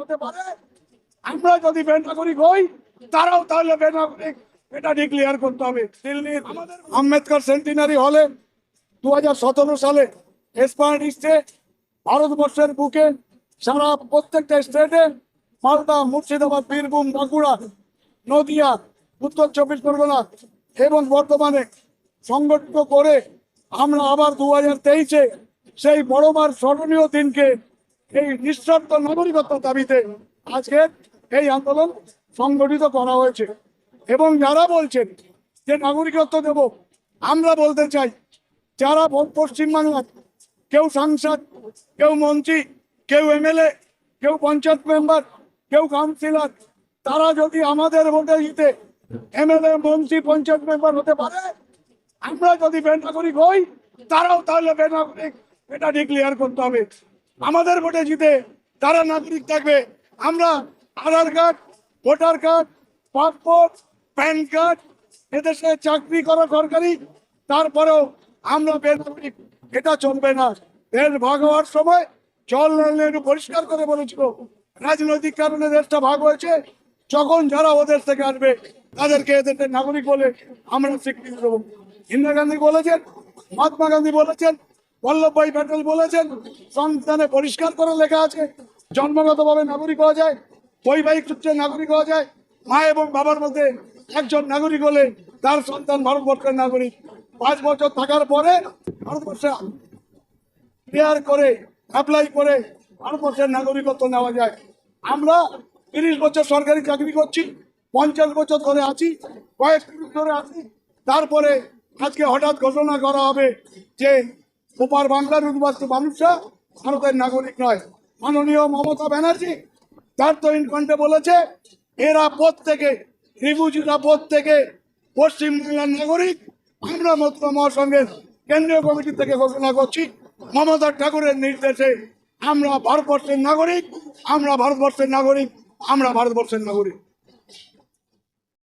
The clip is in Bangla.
হতে পারে আমরা যদি বেনাগরিক হই, তারাও তাহলে বেনাগরিক। এটা ডিক্লেয়ার করতে হবে। দিল্লির আম্বেদকর সেন্টিনারি হলে দু হাজার সতেরো সালে এসপায়ার লিস্টে ভারতবর্ষের বুকে সারা প্রত্যেকটা স্টেটে মালদা, মুর্শিদাবাদ, বীরভূম, বাঁকুড়া, নদিয়া, উত্তর চব্বিশ পরগনা এবং বর্তমানে সংগঠিত করে আমরা আবার দু হাজার তেইশে সেই বড়মার স্মরণীয় দিনকে এই নিঃশর্ত নাগরিকত্ব দাবিতে আজকে এই আন্দোলন সংগঠিত করা হয়েছে। এবং যারা বলছেন যে নাগরিকত্ব দেব, আমরা বলতে চাই, যারা পশ্চিমবাংলার কেউ সাংসদ, কেউ মন্ত্রী, কেউ এমএলএ, কেউ পঞ্চায়েত মেম্বার, কেউ কাউন্সিলর, তারা যদি আমাদের ভোটে জিতে এমএলএ, মন্ত্রী, পঞ্চায়েত মেম্বার হতে পারে, আমরা যদি বেনাগরিক হই, তারাও তাহলে বেনাগরিক। এটা ডিক্লেয়ার করতে হবে। আমাদের ভোটে জিতে তারা নাগরিক থাকবে। আমরা Aadhaar card, voter card, passport, PAN card, এদেশে চাকরি করা সরকারি, তারপরেও আমরা বেনাগরিক, এটা চলবে না। দেশ ভাগ হওয়ার সময় জওয়াহরলাল নেহরু পরিষ্কার করে বলেছিল, রাজনৈতিক কারণে দেশটা ভাগ হয়েছে, যখন যারা ওদের থেকে আসবে, তাদেরকে এদের নাগরিক বলে আমরা স্বীকৃতি দেবো। ইন্দিরা গান্ধী বলেছেন, মহাত্মা গান্ধী বলেছেন বল্লভভাই প্যাটেল বলেছেন সংবিধানে পরিষ্কার করে লেখা আছে, জন্মগতভাবে নাগরিক হওয়া যায়, বৈবাহিক সূত্রে নাগরিক হওয়া যায়, মা এবং বাবার মধ্যে একজন নাগরিক হলে তার সন্তান ভারতবর্ষের নাগরিক। পাঁচ বছর থাকার পরে ভারতবর্ষে ক্লিয়ার করে অ্যাপ্লাই করে ভারতবর্ষের নাগরিকত্ব নেওয়া যায়। আমরা তিরিশ বছর সরকারি চাকরি করছি, পঞ্চাশ বছর ধরে আছি কয়েক ধরে আছি, তারপরে আজকে হঠাৎ ঘোষণা করা হবে যে ওপার বাংলার উদ্বাস্ত মানুষরা ভারতের নাগরিক নয়। মাননীয় মমতা ব্যানার্জি তার তো ইনকন্টে বলেছে, এরা পথ থেকে রিফিউজিরা প্রত্যেকে পশ্চিমবাংলার নাগরিক। আমরা মত্র মহাসংঘের কেন্দ্রীয় কমিটি থেকে ঘোষণা করছি, মমতা ঠাকুরের নির্দেশে আমরা ভারতবর্ষের নাগরিক, আমরা ভারতবর্ষের নাগরিক, আমরা ভারতবর্ষের নাগরিক।